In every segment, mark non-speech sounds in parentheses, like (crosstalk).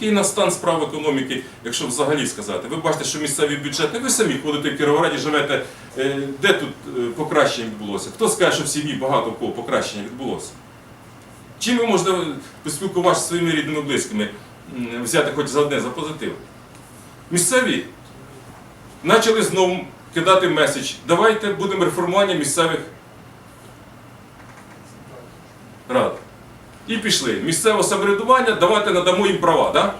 який на стан справ економіки, якщо взагалі сказати? Ви бачите, що місцеві бюджети, ви самі ходите в Кіровограді, живете, е, де тут е, покращення відбулося? Хто скаже, що в сім'ї багато кого покращення відбулося? Чим ви можете поспілкуватися зі своїми рідними близькими, взяти хоч за одне за позитив? Місцеві почали знову кидати меседж. Давайте будемо реформування місцевих рад. І пішли. Місцеве самоврядування, давайте надамо їм права. Да?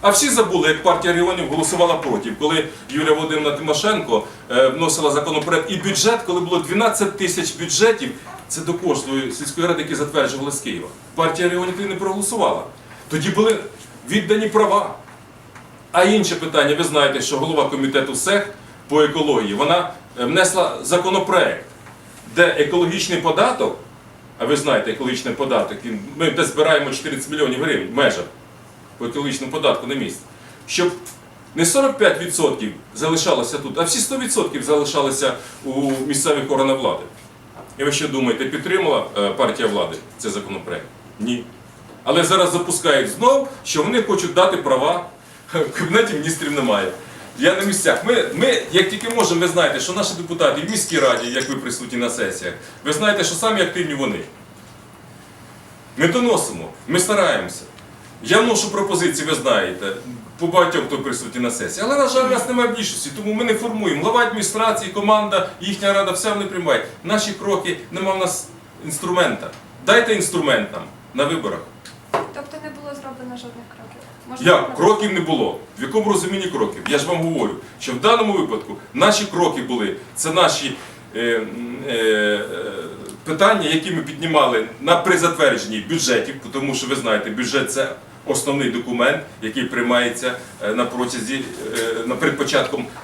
А всі забули, як партія регіонів голосувала проти, коли Юлія Володимирівна Тимошенко е, вносила законопроект і бюджет, коли було 12 тисяч бюджетів, це до кожної сільської ради, які затверджували з Києва. Партія регіонів не проголосувала. Тоді були віддані права. А інше питання, ви знаєте, що голова комітету СЕХ по екології, вона е, внесла законопроект, де екологічний податок, а ви знаєте, екологічний податок, ми десь збираємо 14 мільйонів гривень в межах по екологічному податку на місце, щоб не 45% залишалося тут, а всі 100% залишалися у місцевих органах влади. І ви що думаєте, підтримала е, партія влади цей законопроект? Ні. Але зараз запускають знов, що вони хочуть дати права. (laughs) В кабінеті міністрів немає. Я на місцях. Ми, ми, як тільки можемо, ви знаєте, що наші депутати в міській раді, як ви присутні на сесіях, ви знаєте, що самі активні вони. Ми доносимо, ми стараємося. Я вношу пропозиції, ви знаєте, по багатьом, хто присутній на сесії. Але, на жаль, у нас немає більшості, тому ми не формуємо. Глава адміністрації, команда, їхня рада, все вони приймають. Наші кроки, нема в нас інструмента. Дайте інструмент нам на виборах. Зроблено жодних кроків. Можна Як? сказати? Кроків не було. В якому розумінні кроків? Я ж вам говорю, що в даному випадку наші кроки були, це наші е, е, е, питання, які ми піднімали на при затвердженні бюджетів, тому що ви знаєте, бюджет це основний документ, який приймається е, на протязі е, на перед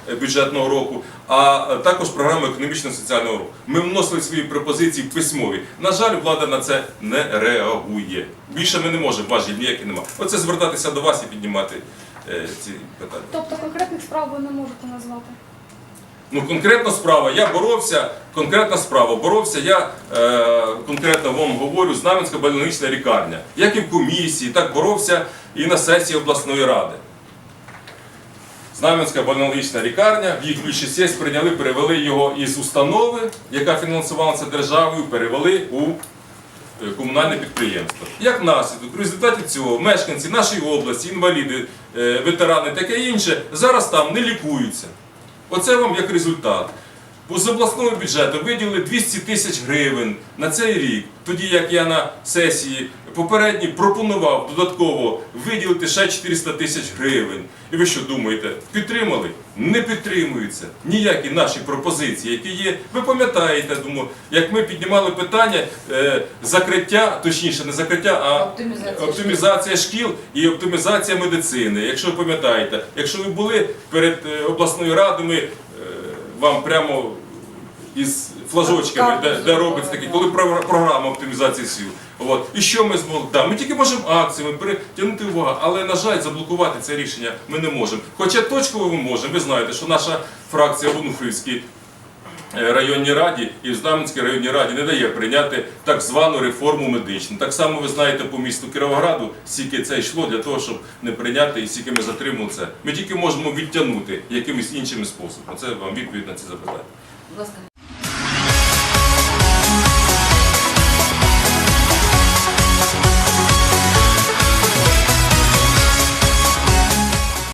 е, бюджетного року, а також програму економічно-соціального року. Ми вносили свої пропозиції письмові. На жаль, влада на це не реагує. Більше ми не можемо, важель ніяких нема. Оце звертатися до вас і піднімати ці питання. Тобто конкретних справ ви не можете назвати. Ну, конкретна справа, я боровся, конкретна справа, боровся, я е, конкретно вам говорю, Знам'янська больнична лікарня. Як і в комісії, так боровся і на сесії обласної ради. Знам'янська больнична лікарня, в їх більшість сесій прийняли, перевели його із установи, яка фінансувалася державою, перевели у е, комунальне підприємство. Як наслідок, в результаті цього мешканці нашої області, інваліди, е, ветерани, таке інше, зараз там не лікуються. Оце вам як результат. З обласного бюджету виділили 200 тисяч гривень на цей рік, тоді як я на сесії попередній пропонував додатково виділити ще 400 тисяч гривень. І ви що думаєте, підтримали? Не підтримуються ніякі наші пропозиції, які є. Ви пам'ятаєте, думаю, як ми піднімали питання е, закриття, точніше, не закриття, а Оптимізація оптимізація шкіл і оптимізація медицини. Якщо ви пам'ятаєте, якщо ви були перед е, обласною радою, ми, вам прямо із флажочками, де, де робиться такі, коли про- програма оптимізації сил. От. І що ми змогли? Да, ми тільки можемо акціями перетягнути увагу, але, на жаль, заблокувати це рішення ми не можемо. Хоча точково ми можемо. Ви знаєте, що наша фракція в Онуфрівській районній раді і в Знам'янській районній раді не дає прийняти так звану реформу медичну. Так само ви знаєте по місту Кіровограду, скільки це йшло для того, щоб не прийняти і скільки ми затримували це. Ми тільки можемо відтягнути якимись іншими способами. Це вам відповідь на ці запитання.